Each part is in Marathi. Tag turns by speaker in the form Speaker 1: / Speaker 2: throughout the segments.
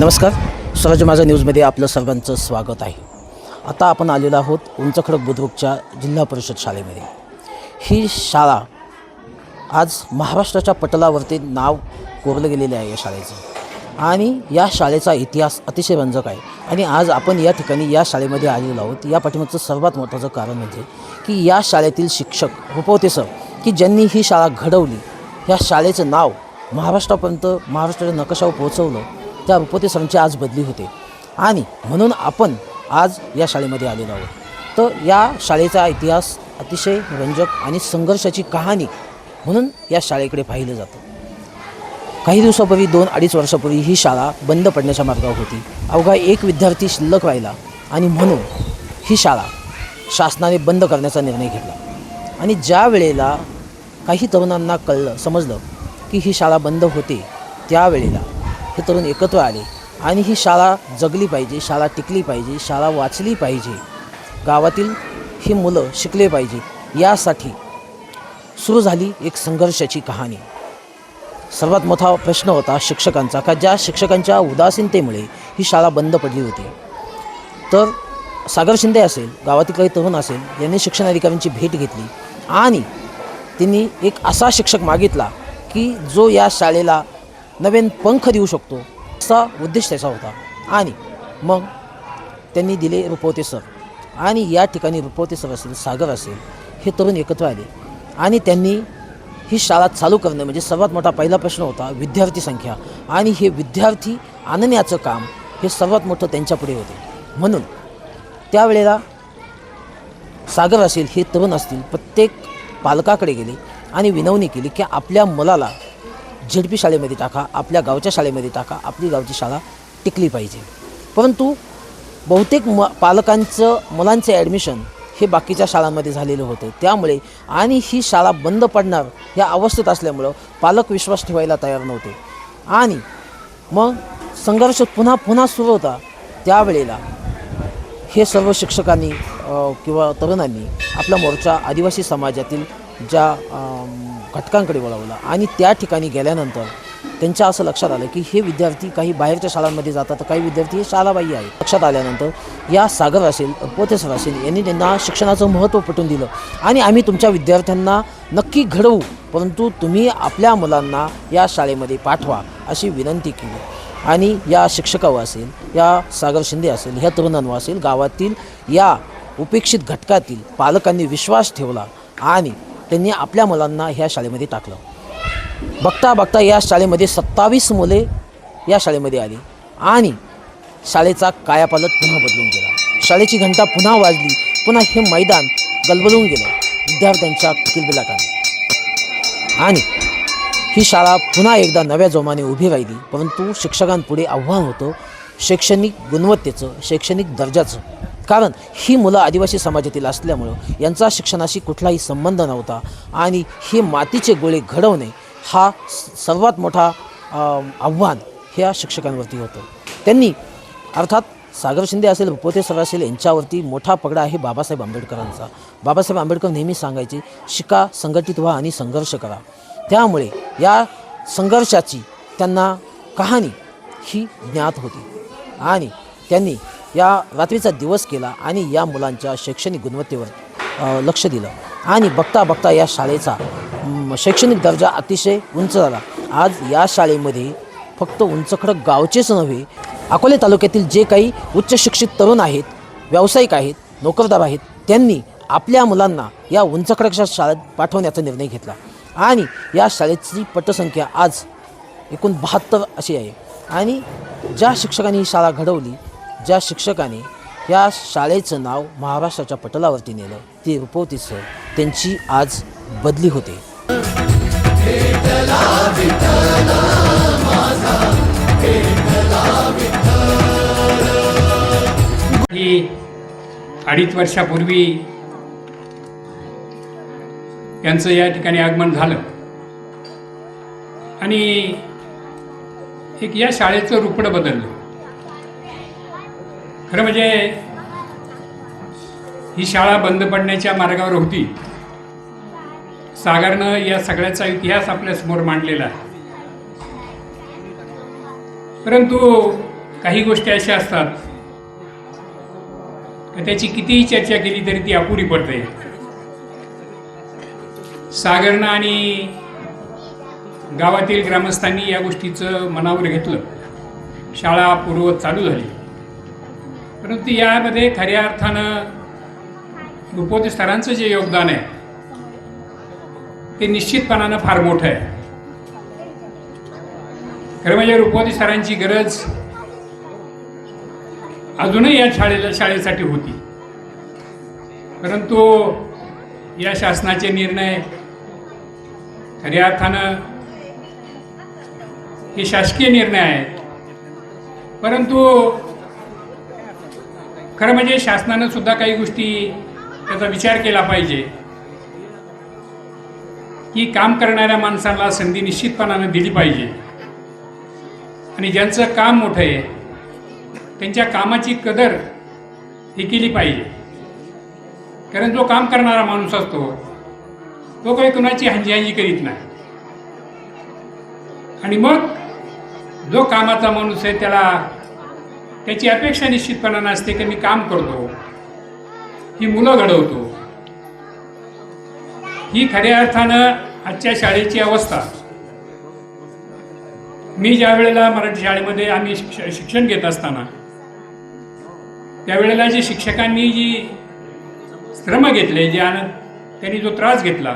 Speaker 1: नमस्कार. स्वराज्य माझ्या न्यूजमध्ये आपलं सर्वांचं स्वागत आहे. आता आपण आलेलो आहोत उंचखडक बुद्रुकच्या जिल्हा परिषद शाळेमध्ये. ही शाळा आज महाराष्ट्राच्या पटलावरती नाव कोरलं गेलेले आहे या शाळेचं. आणि या शाळेचा इतिहास अतिशय रंजक आहे. आणि आज आपण या ठिकाणी या शाळेमध्ये आलेलो आहोत. या पाठीमागचं सर्वात महत्त्वाचं कारण म्हणजे की या शाळेतील शिक्षक रुपवते सर की ज्यांनी ही शाळा घडवली या शाळेचं नाव महाराष्ट्रापर्यंत महाराष्ट्राच्या नकाशावर पोहोचवलं त्या रुपवते सरांची आज बदली होते. आणि म्हणून आपण आज या शाळेमध्ये आलेलो आहोत. तर या शाळेचा इतिहास अतिशय रंजक आणि संघर्षाची कहाणी म्हणून या शाळेकडे पाहिलं जातं. काही दिवसापूर्वी दोन अडीच वर्षापूर्वी ही शाळा बंद पडण्याच्या मार्गावर होती. अवघा एक विद्यार्थी शिल्लक राहिला आणि म्हणून ही शाळा शासनाने बंद करण्याचा निर्णय घेतला. आणि ज्या वेळेला काही तरुणांना कळलं समजलं की ही शाळा बंद होते त्यावेळेला हे तरुण एकत्र आले. आणि ही शाळा जगली पाहिजे शाळा टिकली पाहिजे शाळा वाचली पाहिजे. गावातील ही मुलं शिकले पाहिजे. यासाठी सुरू झाली एक संघर्षाची कहाणी. सर्वात मोठा प्रश्न होता शिक्षकांचा का ज्या शिक्षकांच्या उदासीनतेमुळे ही शाळा बंद पडली होती. तर सागर शिंदे असेल गावातील काही तरुण असेल यांनी शिक्षण अधिकाऱ्यांची भेट घेतली. आणि त्यांनी एक असा शिक्षक मागितला की जो या शाळेला नवीन पंख देऊ शकतो असा उद्देश त्याचा होता. आणि मग त्यांनी दिले रुपवते सर. आणि या ठिकाणी रुपवते सर असेल सागर असेल हे तरुण एकत्र आले. आणि त्यांनी ही शाळा चालू करणे म्हणजे सर्वात मोठा पहिला प्रश्न होता विद्यार्थी संख्या. आणि हे विद्यार्थी आणण्याचं काम हे सर्वात मोठं त्यांच्यापुढे होते. म्हणून त्यावेळेला सागर असेल हे तरुण असतील प्रत्येक पालकाकडे गेले आणि विनवणी केली की आपल्या मुलाला झेडपी शाळेमध्ये टाका आपल्या गावच्या शाळेमध्ये टाका आपली गावची शाळा टिकली पाहिजे. परंतु बहुतेक म पालकांचं मुलांचं ॲडमिशन हे बाकीच्या शाळांमध्ये झालेलं होतं. त्यामुळे आणि ही शाळा बंद पडणार या अवस्थेत असल्यामुळं पालक विश्वास ठेवायला तयार नव्हते. आणि मग संघर्ष पुन्हा पुन्हा सुरू होता. त्यावेळेला हे सर्व शिक्षकांनी किंवा तरुणांनी आपला मोर्चा आदिवासी समाजातील ज्या घटकांकडे वळवला. आणि त्या ठिकाणी गेल्यानंतर त्यांच्या असं लक्षात आलं की हे विद्यार्थी काही बाहेरच्या शाळांमध्ये जातात. तर काही विद्यार्थी हे शाळाबाह्य आहेत. लक्षात आल्यानंतर या सागर असेल पोतेसर असेल यांनी त्यांना शिक्षणाचं महत्त्व पटवून दिलं. आणि आम्ही तुमच्या विद्यार्थ्यांना नक्की घडवू. परंतु तुम्ही आपल्या मुलांना या शाळेमध्ये पाठवा अशी विनंती केली. आणि या शिक्षकावर असेल या सागर शिंदे असेल ह्या तरुणांवर असेल गावातील या उपेक्षित घटकातील पालकांनी विश्वास ठेवला. आणि त्यांनी आपल्या मुलांना ह्या शाळेमध्ये टाकलं. बघता बघता या शाळेमध्ये सत्तावीस मुले या शाळेमध्ये आली. आणि शाळेचा कायापालट पुन्हा बदलून गेला. शाळेची घंटा पुन्हा वाजली. पुन्हा हे मैदान गलबलून गेलं. विद्यार्थ्यांच्या किलबिलाटाने आणि ही शाळा पुन्हा एकदा नव्या जोमाने उभी राहिली. परंतु शिक्षकांपुढे आव्हान होतं. शैक्षणिक गुणवत्तेचं शैक्षणिक दर्जाचं कारण ही मुलं आदिवासी समाजातील असल्यामुळं यांचा शिक्षणाशी कुठलाही संबंध नव्हता आणि हे मातीचे गोळे घडवणे हा स- सर्वात मोठा आव्हान ह्या शिक्षकांवरती होतं. त्यांनी अर्थात सागर शिंदे असेल रुपोते सर असेल यांच्यावरती मोठा पगडा आहे बाबासाहेब आंबेडकरांचा. बाबासाहेब आंबेडकर नेहमी सांगायचे शिका संघटित व्हा आणि संघर्ष करा. त्यामुळे या संघर्षाची त्यांना कहाणी ही ज्ञात होती. आणि त्यांनी या रात्रीचा दिवस केला आणि या मुलांच्या शैक्षणिक गुणवत्तेवर लक्ष दिलं. आणि बघता बघता या शाळेचा शैक्षणिक दर्जा अतिशय उंच झाला. आज या शाळेमध्ये फक्त उंचखडक गावचेच नव्हे अकोले तालुक्यातील जे काही उच्च शिक्षित तरुण आहेत व्यावसायिक आहेत नोकरदार आहेत त्यांनी आपल्या मुलांना या उंचखडकच्या शाळेत पाठवण्याचा निर्णय घेतला. आणि या शाळेची पटसंख्या आज एकूण बहात्तर अशी आहे. आणि ज्या शिक्षकांनी ही शाळा घडवली ज्या शिक्षकाने या शाळेचं नाव महाराष्ट्राच्या पटलावरती नेलं ते रुपवती सर त्यांची आज बदली होते.
Speaker 2: अडीच वर्षापूर्वी यांचं या ठिकाणी आगमन झालं. आणि एक या शाळेचं रुपडं बदललं. खरं म्हणजे ही शाळा बंद पडण्याच्या मार्गावर होती. सागरनं या सगळ्याचा इतिहास आपल्यासमोर मांडलेला आहे. परंतु काही गोष्टी अशा असतात त्याची कितीही चर्चा केली तरी ती अपुरी पडते. सागरनं आणि गावातील ग्रामस्थांनी या गोष्टीचं मनावर घेतलं. शाळा पूर्वत चालू झाली. परंतु यामध्ये खऱ्या अर्थानं रुपोते सरांचं जे योगदान आहे ते निश्चितपणानं फार मोठं आहे. खरं म्हणजे रुपवती सरांची गरज अजूनही या शाळेला शाळेसाठी होती. परंतु या शासनाचे निर्णय खऱ्या अर्थानं हे शासकीय निर्णय आहेत परंतु खरं म्हणजे शासनानं सुद्धा काही गोष्टी त्याचा विचार केला पाहिजे. की काम करणाऱ्या माणसाला संधी निश्चितपणानं दिली पाहिजे. आणि ज्यांचं काम मोठं आहे त्यांच्या कामाची कदर ही केली पाहिजे. कारण जो काम करणारा माणूस असतो तो काही कुणाची हंजी करीत नाही. आणि मग जो कामाचा माणूस आहे त्याला त्याची अपेक्षा निश्चितपणा नसते की मी काम करतो. ही मुलं घडवतो. ही खऱ्या अर्थानं आजच्या शाळेची अवस्था. मी ज्या वेळेला मराठी शाळेमध्ये आम्ही शिक्षण घेत असताना त्यावेळेला जे शिक्षकांनी जी श्रम घेतले जे आनंद त्यांनी जो त्रास घेतला.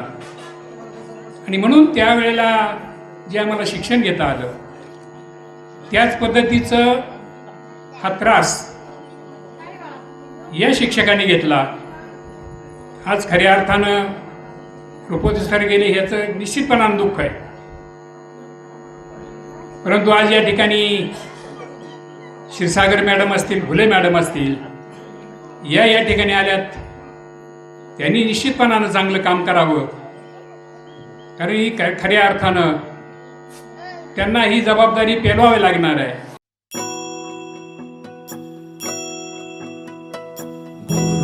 Speaker 2: आणि म्हणून त्यावेळेला जे आम्हाला शिक्षण घेता आलं त्याच पद्धतीचं हा त्रास या शिक्षकांनी घेतला. आज खऱ्या अर्थानं रुपोते सर गेले ह्याचं निश्चितपणानं दुःख आहे. परंतु आज या ठिकाणी क्षीरसागर मॅडम असतील भुले मॅडम असतील या या ठिकाणी आल्यात. त्यांनी निश्चितपणानं चांगलं काम करावं. कारण ही खऱ्या अर्थानं त्यांना ही जबाबदारी पेलवावी लागणार आहे.
Speaker 3: गुरु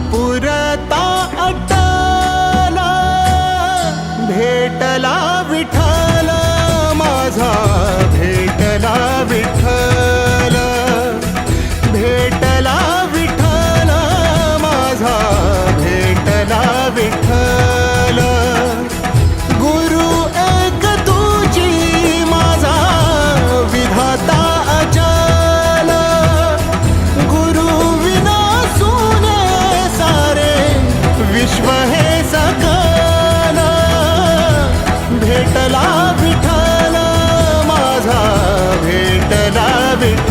Speaker 3: भेटला विठाला माझा. भेटला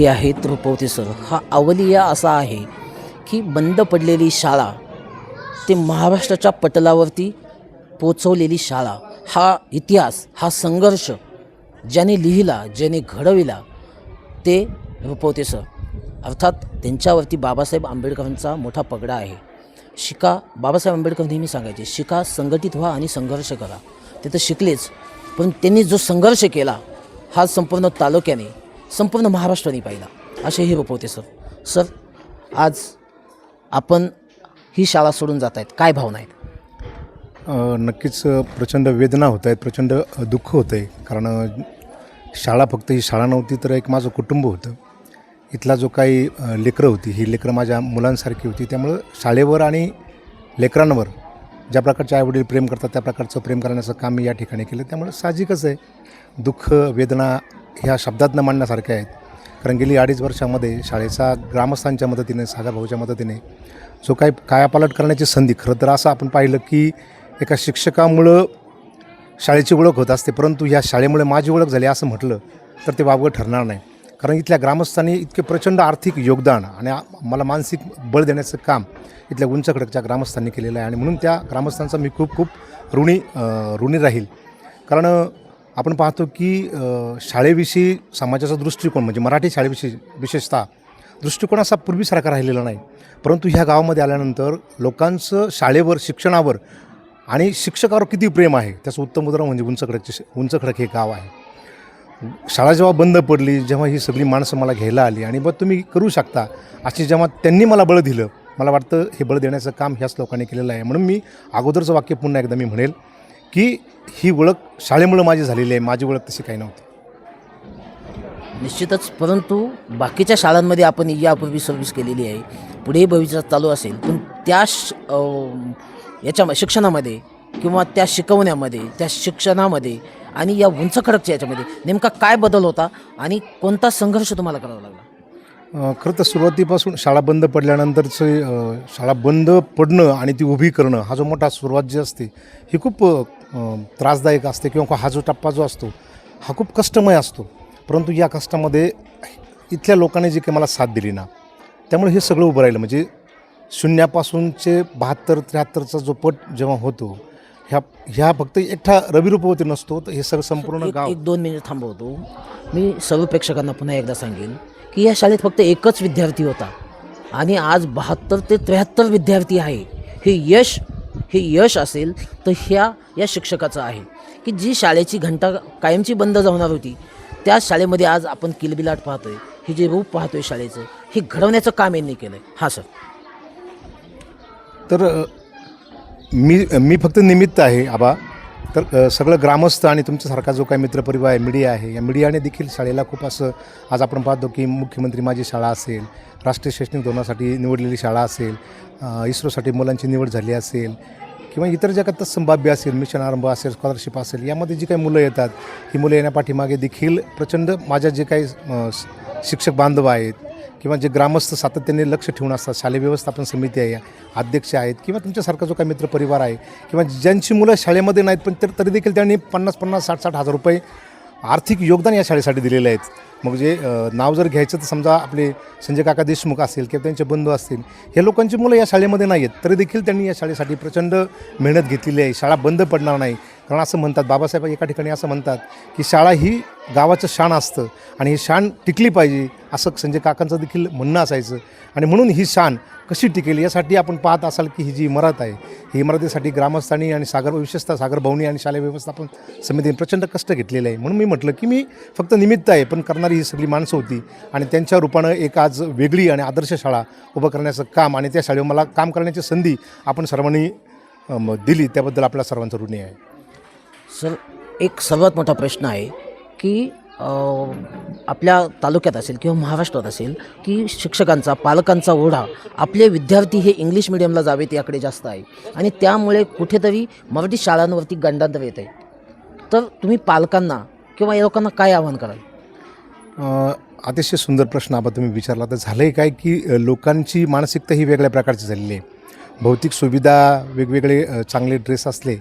Speaker 3: हे
Speaker 1: आहेत रुपवते सर हा अवलिया असा आहे की बंद पडलेली शाळा ते महाराष्ट्राच्या पटलावरती पोचवलेली शाळा हा इतिहास हा संघर्ष ज्याने लिहिला ज्याने घडविला ते रुपवते सर अर्थात त्यांच्यावरती बाबासाहेब आंबेडकरांचा मोठा पगडा आहे. शिका बाबासाहेब आंबेडकर नेहमी सांगायचे शिका संघटित व्हा आणि संघर्ष करा. ते तर शिकलेच पण त्यांनी जो संघर्ष केला हा संपूर्ण तालुक्याने संपूर्ण महाराष्ट्राने पाहिला. असे हे सर. सर आज आपण ही शाळा सोडून जात आहेत काय भावना आहेत?
Speaker 4: नक्कीच प्रचंड वेदना होत आहेत प्रचंड दुःख होतं आहे कारण शाळा फक्त ही शाळा नव्हती तर एक माझं कुटुंब होतं. इथला जो काही लेकरं होती ही लेकरं माझ्या मुलांसारखी होती. त्यामुळं शाळेवर आणि लेकरांवर ज्या प्रकारचे आईवडील प्रेम करतात त्या प्रकारचं प्रेम करण्याचं काम मी या ठिकाणी केलं. त्यामुळं साहजिकच आहे. दुःख वेदना ह्या शब्दात न मांडण्यासारख्या आहेत. कारण गेली अडीच वर्षामध्ये शाळेचा ग्रामस्थांच्या मदतीने सागर भाऊच्या मदतीने जो काही कायापालट करण्याची संधी खरं तर असं आपण पाहिलं की एका शिक्षकामुळं शाळेची ओळख होत असते परंतु ह्या शाळेमुळे माझी ओळख झाली असं म्हटलं तर ते वावगं ठरणार नाही. कारण इथल्या ग्रामस्थांनी इतके प्रचंड आर्थिक योगदान आणि मला मानसिक बळ देण्याचं काम इथल्या उंचकडकच्या ग्रामस्थांनी केलेलं आहे. आणि म्हणून त्या ग्रामस्थांचा मी खूप खूप ऋणी ऋणी राहील. कारण आपण पाहतो की शाळेविषयी समाजाचा दृष्टिकोन म्हणजे मराठी शाळेविषयी विशेषतः दृष्टिकोन असा पूर्वीसारखा राहिलेला नाही. परंतु ह्या गावामध्ये आल्यानंतर लोकांचं शाळेवर शिक्षणावर आणि शिक्षकावर किती प्रेम आहे त्याचं उत्तम उदाहरण म्हणजे उंचखडकचे उंचखडक हे गाव आहे. शाळा जेव्हा बंद पडली जेव्हा ही सगळी माणसं मला घ्यायला आली आणि बघ तुम्ही करू शकता अशी जेव्हा त्यांनी मला बळ दिलं मला वाटतं हे बळ देण्याचं काम ह्याच लोकांनी केलेलं आहे. म्हणून मी अगोदरचं वाक्य पुन्हा एकदा मी म्हणेल की ही ओळख शाळेमुळं माझी झालेली आहे. माझी ओळख तशी काही नव्हती.
Speaker 1: निश्चितच परंतु बाकीच्या शाळांमध्ये आपण यापूर्वी सर्व्हिस केलेली आहे. पुढेही भविष्यात चालू असेल पण त्या श याच्या शिक्षणामध्ये किंवा त्या शिकवण्यामध्ये त्या शिक्षणामध्ये आणि या उंच खडकच्या याच्यामध्ये नेमका काय बदल होता आणि कोणता संघर्ष तुम्हाला करावा लागला?
Speaker 4: खरं तर सुरुवातीपासून शाळा बंद पडल्यानंतरचे शाळा बंद पडणं आणि ती उभी करणं हा जो मोठा सुरुवात जी असते ही खूप त्रासदायक असते किंवा हा जो टप्पा जो असतो हा खूप कष्टमय असतो. परंतु या कष्टामध्ये इथल्या लोकांनी जी काही मला साथ दिली ना त्यामुळे हे सगळं उभं राहिलं. म्हणजे शून्यापासूनचे बहात्तर त्र्याहत्तरचा जो पट जेव्हा होतो ह्या ह्या फक्त एकटा रविरूपवती नसतो तर हे सगळं संपूर्ण गाव
Speaker 1: एक दोन मिनिट थांबवतो. मी सर्व प्रेक्षकांना पुन्हा एकदा सांगेन की या शाळेत फक्त एकच विद्यार्थी होता. आणि आज बहात्तर ते त्र्याहत्तर विद्यार्थी आहे. हे यश हे यश असेल तर ह्या या शिक्षकाचं आहे. की जी शाळेची घंटा कायमची बंद जाणार होती त्या शाळेमध्ये आज आपण किलबिलाट पाहतोय. हे जे रूप पाहतोय शाळेचं हे घडवण्याचं काम यांनी केलं आहे हां सर.
Speaker 4: तर मी मी फक्त निमित्त आहे आबा. तर सगळं ग्रामस्थ आणि तुमच्यासारखा जो काही मित्रपरिवार आहे मीडिया आहे या मीडियाने देखील शाळेला खूप असं आज आपण पाहतो की मुख्यमंत्री माझी शाळा असेल राष्ट्रीय शैक्षणिक धोरणासाठी निवडलेली शाळा असेल इस्रोसाठी मुलांची निवड झाली असेल किंवा इतर जगात संभाव्य असेल मिशन आरंभ असेल स्कॉलरशिप असेल यामध्ये जी काही मुलं येतात ही मुलं येण्यापाठीमागे देखील प्रचंड माझ्या जे काही शिक्षक बांधव आहेत किंवा जे ग्रामस्थ सातत्याने लक्ष ठेवून असतात शालेय व्यवस्थापन समिती आहे अध्यक्ष आहेत किंवा तुमच्यासारखा जो काही मित्रपरिवार आहे किंवा ज्यांची मुलं शाळेमध्ये नाहीत पण तर तरी देखील त्यांनी पन्नास पन्नास साठ साठ हजार रुपये आर्थिक योगदान या शाळेसाठी दिलेलं आहेत. मग जे नाव जर घ्यायचं तर समजा आपले संजय काका देशमुख असतील किंवा त्यांचे बंधू असतील हे लोकांची मुलं या शाळेमध्ये नाही आहेत तरी देखील त्यांनी या शाळेसाठी प्रचंड मेहनत घेतलेली आहे. शाळा बंद पडणार नाही. कारण असं म्हणतात बाबासाहेब एका ठिकाणी असं म्हणतात की शाळा ही गावाचं शान असतं आणि ही शान टिकली पाहिजे असं संजय काकांचं देखील म्हणणं असायचं. आणि म्हणून ही शान कशी टिकेल यासाठी आपण पाहत असाल की ही जी इमारत आहे ही इमारतीसाठी ग्रामस्थांनी आणि सागर विशेषतः सागर आणि शालेय व्यवस्थापन समितीने प्रचंड कष्ट घेतलेले आहे. म्हणून मी म्हटलं की मी फक्त निमित्त आहे पण करणारी ही सगळी माणसं होती आणि त्यांच्या रूपानं एक आज वेगळी आणि आदर्श शाळा उभं करण्याचं काम आणि त्या शाळेवर मला काम करण्याची संधी आपण सर्वांनी दिली. त्याबद्दल आपल्या सर्वांचं ऋणी आहे.
Speaker 1: सर एक सर्वात मोठा प्रश्न आहे की आपल्या तालुक्यात असेल किंवा महाराष्ट्रात असेल की शिक्षकांचा पालकांचा ओढा आपले विद्यार्थी हे इंग्लिश मिडियमला जावेत याकडे जास्त आहे. आणि त्यामुळे कुठेतरी मराठी शाळांवरती गंडांतर येत आहे तर तुम्ही पालकांना किंवा या लोकांना काय आवाहन कराल?
Speaker 4: अतिशय सुंदर प्रश्न आपण तुम्ही विचारला. तर झालं आहे काय की लोकांची मानसिकता ही वेगळ्या प्रकारची झालेली आहे. भौतिक सुविधा वेगवेगळे चांगले ड्रेस असले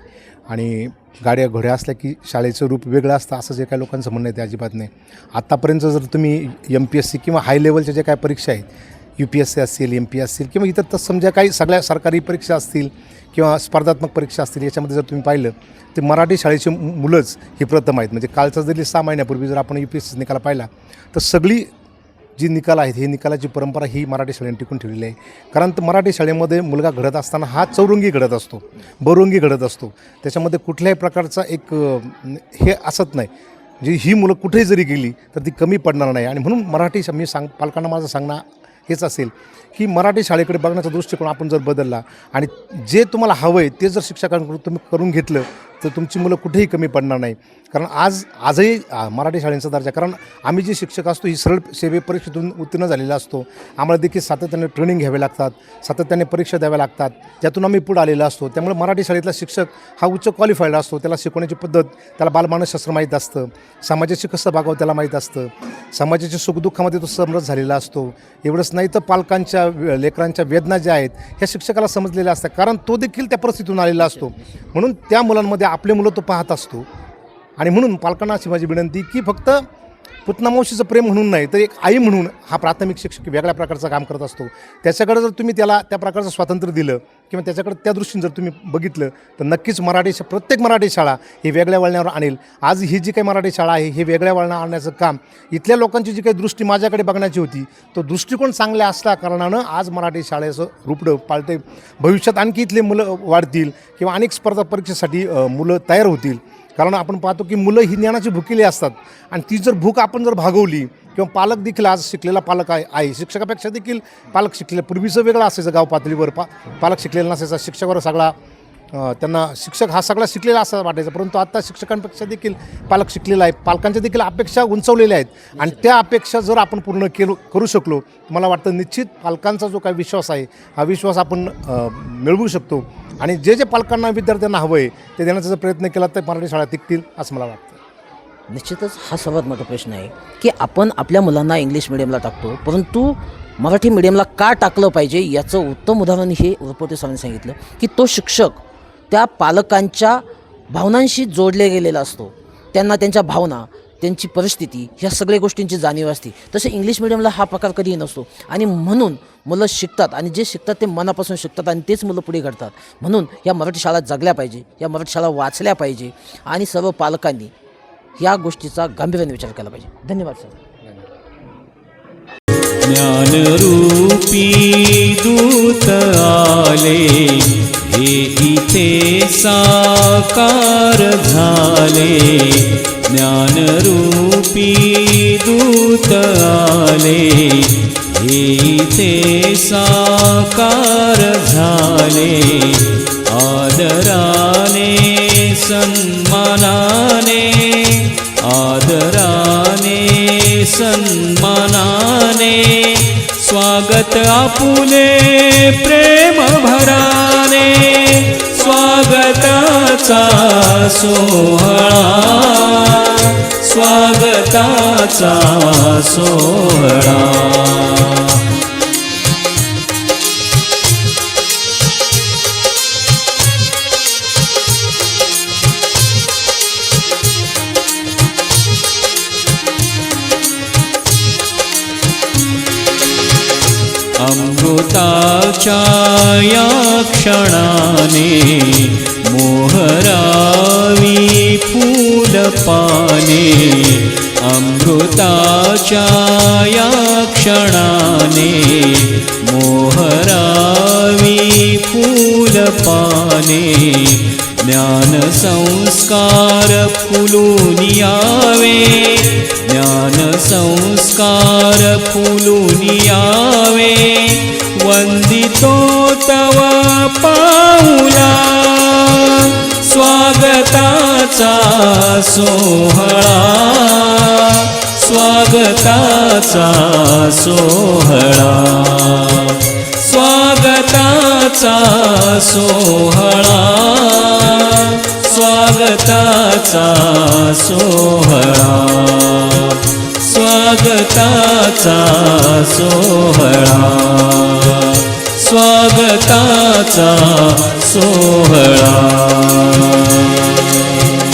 Speaker 4: आणि गाड्या घोड्या असल्या की शाळेचं रूप वेगळं असतं असं जे काही लोकांचं म्हणणं आहे ते अजिबात नाही. आत्तापर्यंत जर तुम्ही एम पी एस सी किंवा हाय लेवलच्या ज्या काही परीक्षा आहेत यू पी एस सी असतील एम पी असतील किंवा इतर तर समजा काही सगळ्या सरकारी परीक्षा असतील किंवा स्पर्धात्मक परीक्षा असतील याच्यामध्ये जर तुम्ही पाहिलं तर मराठी शाळेची मुलंच ही प्रथम आहेत. म्हणजे कालचा जरी सहा महिन्यापूर्वी जर आपण यू पी एस सी निकाल पाहिला तर सगळी जी निकाल आहेत ही निकालाची परंपरा ही मराठी शाळेने टिकून ठेवलेली आहे. कारण तर मराठी शाळेमध्ये मुलगा घडत असताना हा चौरंगी घडत असतो बरुंगी घडत असतो. त्याच्यामध्ये कुठल्याही प्रकारचा एक हे असत नाही. जी ही मुलं कुठेही जरी गेली तर ती कमी पडणार नाही. आणि म्हणून मराठी शा- मी सांग पालकांना माझं सांगणं हेच असेल की मराठी शाळेकडे बघण्याचा दृष्टिकोन आपण जर बदलला आणि जे तुम्हाला हवं आहे ते जर शिक्षकांकडून तुम्ही करून घेतलं तर तुमची मुलं कुठेही कमी पडणार नाही. कारण आज आजही मराठी शाळेचा दर्जा कारण आम्ही जे शिक्षक असतो ही सरळ सेवे परीक्षेतून उत्तीर्ण झालेला असतो. आम्हाला देखील सातत्याने ट्रेनिंग घ्यावे लागतात सातत्याने परीक्षा द्याव्या लागतात. त्यातून आम्ही पुढे आलेलो असतो. त्यामुळे मराठी शाळेतला शिक्षक हा उच्च क्वालिफाईड असतो. त्याला शिकवण्याची पद्धत त्याला बालमानसशास्त्र माहीत असतं. समाजाशी कसं भागावं त्याला माहीत असतं. समाजाच्या सुखदुःखामध्ये तो समरस झालेला असतो. एवढंच नाही तर पालकांच्या लेकरांच्या वेदना ज्या आहेत ह्या शिक्षकाला समजलेल्या असतात. कारण तो देखील त्या परिस्थितीतून आलेला असतो. म्हणून त्या मुलांमध्ये आपले मुलं तो पाहत असतो. आणि म्हणून पालकांना अशी माझी विनंती की फक्त पुतनामावशीचं प्रेम म्हणून नाही तर एक आई म्हणून हा प्राथमिक शिक्षक वेगळ्या प्रकारचं काम करत असतो. त्याच्याकडे जर तुम्ही त्याला त्या प्रकारचं स्वातंत्र्य दिलं किंवा त्याच्याकडे त्या दृष्टीने जर तुम्ही बघितलं तर नक्कीच मराठी प्रत्येक मराठी शाळा ही वेगळ्या वळणावर आणेल. आज ही जी काही मराठी शाळा आहे हे वेगळ्या वळणावर आणण्याचं काम इथल्या लोकांची जी काही दृष्टी माझ्याकडे बघण्याची होती तो दृष्टिकोन चांगला असल्या कारणानं आज मराठी शाळेचं रुपडं पाळते भविष्यात आणखी इथले मुलं वाढतील किंवा अनेक स्पर्धा परीक्षेसाठी मुलं तयार होतील. कारण आपण पाहतो की मुलं ही ज्ञानाची भुकेली असतात. आणि ती जर भूक आपण जर भागवली किंवा पालक देखील आज शिकलेला पालक आहे आहे. शिक्षकापेक्षा देखील पालक शिकलेला. पूर्वीचं वेगळं असायचं गाव पातळीवर पा पालक शिकलेला नसायचा शिक्षकावर सगळा त्यांना शिक्षक हा सगळा शिकलेला असं वाटायचा. परंतु आता शिक्षकांपेक्षा देखील पालक शिकलेला आहे. पालकांच्या देखील अपेक्षा उंचवलेल्या आहेत. आणि त्या अपेक्षा जर आपण पूर्ण केलो करू शकलो मला वाटतं निश्चित पालकांचा जो काही विश्वास आहे हा विश्वास आपण मिळवू शकतो. आणि जे जे पालकांना विद्यार्थ्यांना हवं आहे ते देण्याचा जर प्रयत्न केला तर मराठी शाळा टिकतील असं मला वाटतं.
Speaker 1: निश्चितच हा सर्वात मोठा प्रश्न आहे की आपण आपल्या मुलांना इंग्लिश मिडियमला टाकतो परंतु मराठी मिडियमला का टाकलं पाहिजे याचं उत्तम उदाहरण हे रुपवते सरांनी सांगितलं की तो शिक्षक त्या पालकांच्या भावनांशी जोडले गेलेला असतो. त्यांना त्यांच्या भावना त्यांची परिस्थिती ह्या सगळ्या गोष्टींची जाणीव असते. तसे इंग्लिश मिडियमला हा प्रकार कधीही नसतो. आणि म्हणून मुलं शिकतात आणि जे शिकतात ते मनापासून शिकतात आणि तेच मुलं पुढे घडतात. म्हणून या मराठी शाळा जगल्या पाहिजे या मराठी शाळा वाचल्या पाहिजे आणि सर्व पालकांनी या गोष्टीचा गांभीर्याने विचार केला पाहिजे. धन्यवाद सर.
Speaker 5: ज्ञानरूपी दूत आले. हे इथे साकार झाले. ज्ञानरूपी दूत आले. हे इथे साकार झाले. आदराने सन्मानाने आदराने सन्मानाने स्वागत आपुले प्रेम भरा. स्वागताचा सोहळा. स्वागताचा सोहळा. अमृता या क्षणाने मोहरावी फूलपाने अमृताच्या या क्षणाने मोहरावी फूलपाने ज्ञानसंस्कार फुलून यावे ज्ञानसंस्कार फुलून यावे तो तवा पाऊला. स्वागताचा सोहळा. स्वागताचा सोहळा. स्वागताचा सोहळा. स्वागताचा सोहळा. स्वागताचा सोहळा. स्वागताचा सोहळा.